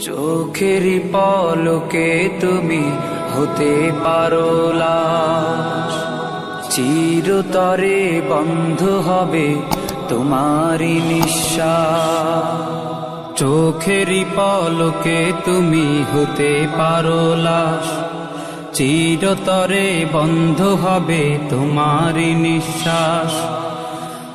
চোখের পলকে তুমি হতে পারো চিরতরে বন্ধ হবে তোমারই নিঃশ্বাস। চোখের পলকে তুমি হতে পারো লাশ। চিরতরে বন্ধ হবে তোমারই নিঃশ্বাস।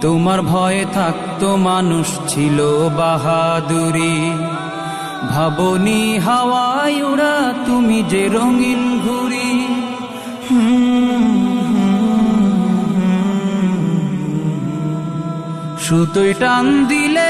তোমার ভয়ে থাকতো মানুষ ছিল বাহাদুরি ভাবনি হাওয়ায় ওরা তুমি যে রঙিন ঘুরি সুতোয় টান দিলে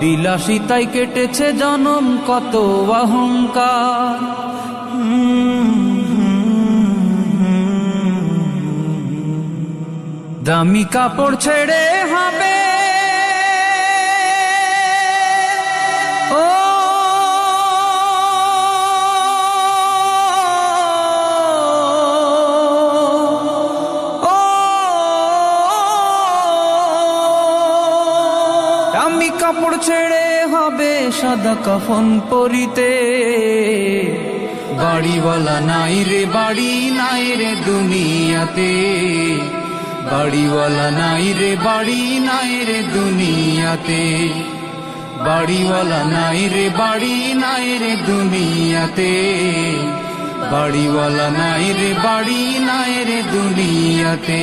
বিলাসিতায় কেটেছে জনম কত অহংকার। দামি কাপড় ছেড়ে হবে কাপড় ছেড়ে হবে সাদা কাফন পরিতে। বাড়িওয়ালা নাই রে, বাড়ি নাই রে দুনিয়াতে। বাড়িওয়ালা নাই রে, বাড়ি নাই রে দুনিয়াতে। বাড়িওয়ালা নাই রে, বাড়ি নাই রে দুনিয়াতে। বাড়িওয়ালা নাই রে, বাড়ি নাই রে দুনিয়াতে।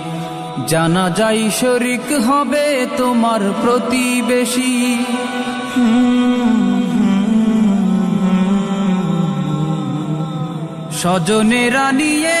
জানা যাই শরিক হবে তোমার প্রতিবেশী। স্বজনেরা নিয়ে